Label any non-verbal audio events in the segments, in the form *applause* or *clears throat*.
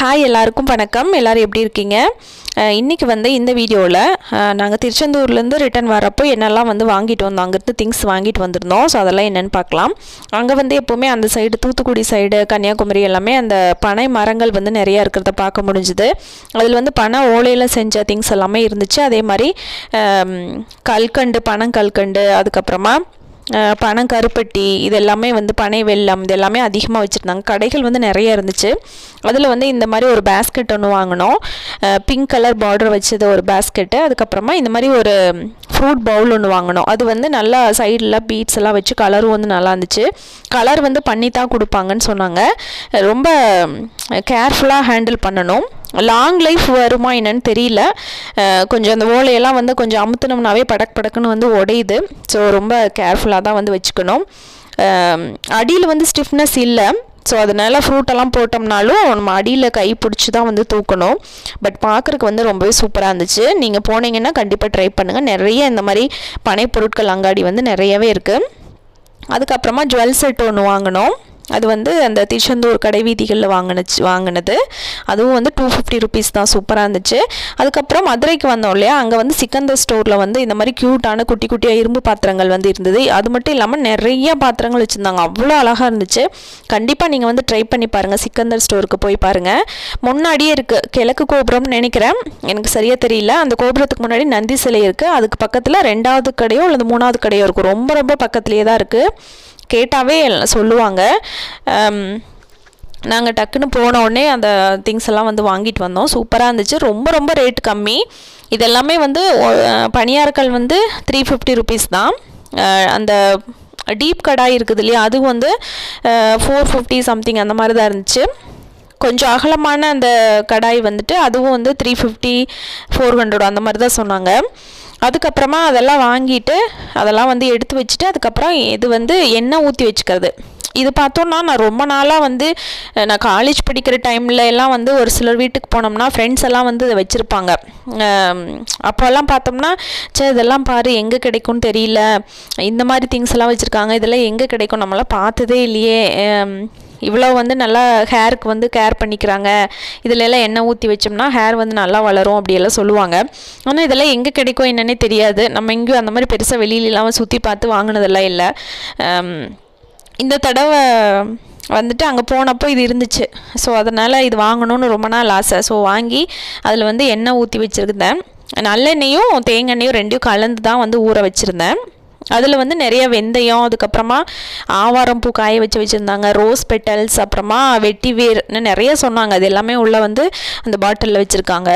Hi எல்லாருக்கும் வணக்கம். எல்லோரும் எப்படி இருக்கீங்க? இன்றைக்கி வந்து இந்த வீடியோவில் நாங்கள் திருச்செந்தூர்லேருந்து ரிட்டன் வரப்போ என்னெல்லாம் வந்து வாங்கிட்டு வந்தோம் அங்கேருந்து திங்ஸ் வாங்கிட்டு வந்திருந்தோம். ஸோ அதெல்லாம் என்னென்னு பார்க்கலாம். அங்கே வந்து எப்போவுமே அந்த சைடு தூத்துக்குடி சைடு கன்னியாகுமரி எல்லாமே அந்த பனை மரங்கள் வந்து நிறையா இருக்கிறத பார்க்க முடிஞ்சுது. அதில் வந்து பனை ஓலையில் செஞ்ச திங்ஸ் எல்லாமே இருந்துச்சு. அதே மாதிரி கல்கண்டு பனங்கல்கண்டு அதுக்கப்புறமா அஹ் பனம் கருப்பட்டி இது எல்லாமே வந்து பனை வெள்ளம் இது எல்லாமே அதிகமாக வச்சுருந்தாங்க. கடைகள் வந்து நிறைய இருந்துச்சு. அதில் வந்து இந்த மாதிரி ஒரு பேஸ்கெட் ஒன்று வாங்கினோம். பிங்க் கலர் பார்டர் வச்சது ஒரு பேஸ்கெட்டு அதுக்கப்புறமா இந்த மாதிரி ஒரு ஃப்ரூட் பவுல் ஒன்று வாங்கினோம். அது வந்து நல்லா சைடில் பீட்ஸ் எல்லாம் வச்சு கலரும் வந்து நல்லா இருந்துச்சு. கலர் வந்து பண்ணி தான் கொடுப்பாங்கன்னு சொன்னாங்க. ரொம்ப கேர்ஃபுல்லாக ஹேண்டில் பண்ணணும். லாங் லைஃப் வருமா என்னன்னு தெரியல. கொஞ்சம் அந்த ஓலையெல்லாம் வந்து கொஞ்சம் அமுத்துனோம்னாவே படக் படக்குன்னு வந்து உடையுது. ஸோ ரொம்ப கேர்ஃபுல்லாக தான் வந்து வச்சுக்கணும். அடியில் வந்து ஸ்டிஃப்னஸ் இல்லை. ஸோ அதனால் ஃப்ரூட்டெல்லாம் போட்டோம்னாலும் நம்ம அடியில் கை பிடிச்சி தான் வந்து தூக்கணும். பட் பார்க்குறக்கு வந்து ரொம்பவே சூப்பராக இருந்துச்சு. நீங்கள் போனீங்கன்னா கண்டிப்பாக ட்ரை பண்ணுங்கள் நிறைய இந்த மாதிரி பனை பொருட்கள் அங்காடி வந்து நிறையவே இருக்குது அதுக்கப்புறமா ஜுவல் செட் ஒன்று வாங்கினோம். அது வந்து அந்த திருச்செந்தூர் கடை வீதிகளில் வாங்கினச்சு வாங்கினது. அதுவும் வந்து டூ ஃபிஃப்டி ருபீஸ் தான் சூப்பராக இருந்துச்சு. அதுக்கப்புறம் மதுரைக்கு வந்தோம் இல்லையா? அங்கே வந்து சிக்கந்தர் ஸ்டோரில் வந்து இந்த மாதிரி க்யூட்டான குட்டி குட்டியாக இரும்பு பாத்திரங்கள் வந்து இருந்தது. அது மட்டும் இல்லாமல் நிறைய பாத்திரங்கள் வச்சுருந்தாங்க. அவ்வளோ அழகாக இருந்துச்சு. கண்டிப்பாக நீங்கள் வந்து ட்ரை பண்ணி பாருங்கள் சிக்கந்தர் ஸ்டோருக்கு போய் பாருங்கள் முன்னாடியே இருக்குது கிழக்கு கோபுரம்னு நினைக்கிறேன். எனக்கு சரியாக தெரியல. அந்த கோபுரத்துக்கு முன்னாடி நந்தி சிலை இருக்குது அதுக்கு பக்கத்தில் ரெண்டாவது கடையோ அல்லது மூணாவது கடையோ இருக்கும் ரொம்ப ரொம்ப பக்கத்துலேயே தான் இருக்குது கேட்டாவே எல்லாம் சொல்லுவாங்க. நாங்கள் டக்குன்னு போன உடனே அந்த திங்ஸ் எல்லாம் வந்து வாங்கிட்டு வந்தோம். சூப்பராக இருந்துச்சு. ரொம்ப ரொம்ப ரேட் கம்மி. இதெல்லாமே வந்து ஒ- வந்து த்ரீ ஃபிஃப்டி ருபீஸ் தான். அந்த டீப் கடாய் இருக்குது இல்லையா அது வந்து ஃபோர் ஃபிஃப்டி சம்திங் அந்த மாதிரி தான் இருந்துச்சு. கொஞ்சம் அகலமான அந்த கடாய் வந்துட்டு அதுவும் வந்து த்ரீ ஃபிஃப்டி ஃபோர் ஹண்ட்ரட் அந்த மாதிரி தான் சொன்னாங்க. அதுக்கப்புறமா அதெல்லாம் வாங்கிட்டு அதெல்லாம் வந்து எடுத்து வச்சுட்டு அதுக்கப்புறம் இது வந்து எண்ணெய் ஊற்றி வச்சுக்கிறது. இது பார்த்தோன்னா நான் ரொம்ப நாளாக வந்து நான் காலேஜ் படிக்கிற டைமில் எல்லாம் வந்து ஒரு சிலர் வீட்டுக்கு போனோம்னா ஃப்ரெண்ட்ஸ் எல்லாம் வந்து இதை வச்சுருப்பாங்க. அப்போல்லாம் பார்த்தோம்னா சே இதெல்லாம் பாரு எங்கே கிடைக்கும்னு தெரியல. இந்த மாதிரி திங்ஸ் எல்லாம் வச்சுருக்காங்க. இதெல்லாம் எங்கே கிடைக்கும்? நம்மளாம் பார்த்ததே இல்லையே. இவ்வளோ வந்து நல்லா ஹேருக்கு வந்து கேர் பண்ணிக்கிறாங்க. இதில் எல்லாம் எண்ணெய் ஊற்றி வச்சோம்னா ஹேர் வந்து நல்லா வளரும் அப்படியெல்லாம் சொல்லுவாங்க. ஆனால் இதெல்லாம் எங்கே கிடைக்கும் என்னன்னே தெரியாது. நம்ம எங்கேயும் அந்த மாதிரி பெருசாக வெளியிலலாம் சுற்றி பார்த்து வாங்கினதெல்லாம் இல்லை. இந்த தடவை வந்துட்டு அங்கே போனப்போ இது இருந்துச்சு. ஸோ அதனால் இது வாங்கணும்னு ரொம்ப நாள் ஆசை. ஸோ வாங்கி அதில் வந்து எண்ணெய் ஊற்றி வச்சுருந்தேன். நல்லெண்ணெயும் தேங்காய் ரெண்டையும் கலந்து தான் வந்து ஊற வச்சுருந்தேன். அதில் வந்து நிறைய வெந்தயம் அதுக்கப்புறமா ஆவாரம் பூ காய வச்சு வச்சுருந்தாங்க. ரோஸ் பெட்டல்ஸ் அப்புறமா வெட்டி வேர்னு நிறைய சொன்னாங்க. அது எல்லாமே உள்ளே வந்து அந்த பாட்டிலில் வச்சுருக்காங்க.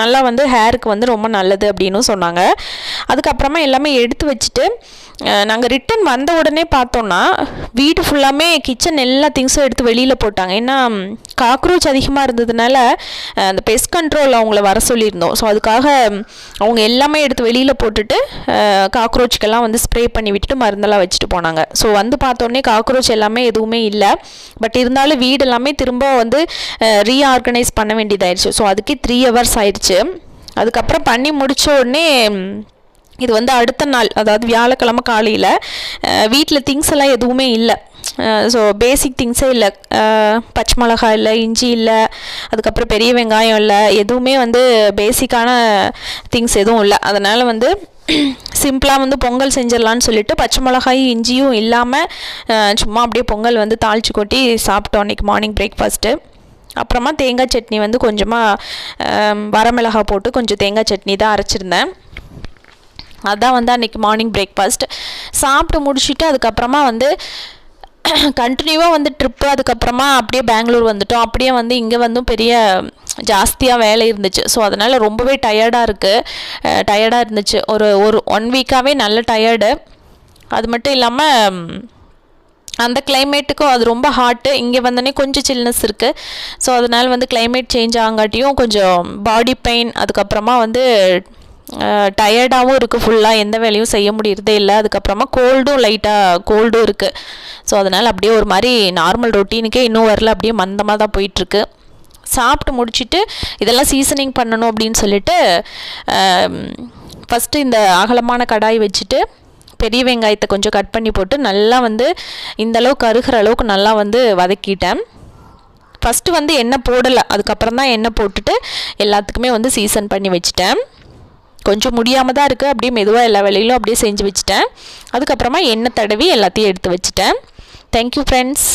நல்லா வந்து ஹேருக்கு வந்து ரொம்ப நல்லது அப்படின்னும் சொன்னாங்க. அதுக்கப்புறமா எல்லாமே எடுத்து வச்சுட்டு நாங்கள் ரிட்டன் வந்த உடனே பார்த்தோன்னா வீடு ஃபுல்லாமே கிச்சன் எல்லா திங்ஸும் எடுத்து வெளியில் போட்டாங்க. ஏன்னா காக்ரோச் அதிகமாக இருந்ததுனால அந்த பெஸ்ட் கண்ட்ரோல் அவங்கள வர சொல்லியிருந்தோம். ஸோ அதுக்காக அவங்க எல்லாமே எடுத்து வெளியில் போட்டுட்டு காக்ரோச்சுக்கெல்லாம் வந்து ஸ்ப்ரே பண்ணி விட்டுட்டு மருந்தெல்லாம் வச்சுட்டு போனாங்க. ஸோ வந்து பார்த்தோன்னே காக்ரோச் எல்லாமே எதுவுமே இல்லை. பட் இருந்தாலும் வீடு எல்லாமே திரும்ப வந்து ரீஆர்கனைஸ் பண்ண வேண்டியதாயிடுச்சு. ஸோ அதுக்கே த்ரீ ஹவர்ஸ் ஆயிடுச்சு. அதுக்கப்புறம் பண்ணி முடிச்ச உடனே இது வந்து அடுத்த நாள் அதாவது வியாழக்கிழமை காலையில் வீட்டில் திங்ஸ் எல்லாம் எதுவுமே இல்லை. ஸோ பேசிக் திங்ஸே இல்லை. பச்சை மிளகாய் இல்லை இஞ்சி இல்லை அதுக்கப்புறம் பெரிய வெங்காயம் இல்லை எதுவுமே வந்து பேசிக்கான திங்ஸ் எதுவும் இல்லை. அதனால் வந்து சிம்பிளாக வந்து பொங்கல் செஞ்சிடலான்னு சொல்லிட்டு பச்சை மிளகாய் இஞ்சியும் இல்லாமல் சும்மா அப்படியே பொங்கல் வந்து தாளிச்சு கொட்டி சாப்பிட்டோம் அன்றைக்கி மார்னிங் பிரேக்ஃபாஸ்ட்டு அப்புறமா தேங்காய் சட்னி வந்து கொஞ்சமாக வரமிளகாய் போட்டு கொஞ்சம் தேங்காய் சட்னி தான் அரைச்சிருந்தேன். அதான் வந்து அன்றைக்கி மார்னிங் பிரேக்ஃபாஸ்ட் சாப்பிட்டு முடிச்சுட்டு அதுக்கப்புறமா வந்து *clears throat* கண்டினியூவாக வந்து ட்ரிப்பு அதுக்கப்புறமா அப்படியே பெங்களூர் வந்துட்டோம். அப்படியே வந்து இங்கே வந்தும் பெரிய ஜாஸ்தியாக வேலை இருந்துச்சு. ஸோ அதனால் ரொம்பவே டயர்டாக இருக்குது டயர்டாக இருந்துச்சு. ஒரு ஒரு ஒன் வீக்காகவே நல்ல டயர்டு அது மட்டும் இல்லாமல் அந்த கிளைமேட்டுக்கும் அது ரொம்ப ஹாட்டு இங்கே வந்தோடனே கொஞ்சம் சில்னஸ் இருக்குது ஸோ அதனால் வந்து கிளைமேட் சேஞ்ச் ஆகாட்டியும் கொஞ்சம் பாடி பெயின் அதுக்கப்புறமா வந்து டயர்டாகவும் இருக்குது ஃபுல்லாக எந்த வேலையும் செய்ய முடியறதே இல்லை. அதுக்கப்புறமா கோல்டும் லைட்டாக கோல்டும் இருக்குது ஸோ அதனால் அப்படியே ஒரு மாதிரி நார்மல் ரொட்டீனுக்கே இன்னும் வரல. அப்படியே மந்தமாக தான் போயிட்டுருக்கு. சாப்பிட்டு முடிச்சுட்டு இதெல்லாம் சீசனிங் பண்ணணும் அப்படின்னு சொல்லிட்டு ஃபஸ்ட்டு இந்த அகலமான கடாய் வச்சுட்டு பெரிய வெங்காயத்தை கொஞ்சம் கட் பண்ணி போட்டு நல்லா வந்து இந்த அருகிற கருகிற அளவுக்கு நல்லா வந்து வதக்கிட்டேன். ஃபஸ்ட்டு வந்து எண்ணெய் போடலை. அதுக்கப்புறம் தான் எண்ணெய் போட்டுட்டு எல்லாத்துக்குமே வந்து சீசன் பண்ணி வச்சுட்டேன். கொஞ்சம் முடியாமல் தான் இருக்குது அப்படியே மெதுவாக எல்லா வேலையிலும் அப்படியே செஞ்சு வச்சுட்டேன். அதுக்கப்புறமா எண்ணெய் தடவி எல்லாத்தையும் எடுத்து வச்சுட்டேன். Thank you friends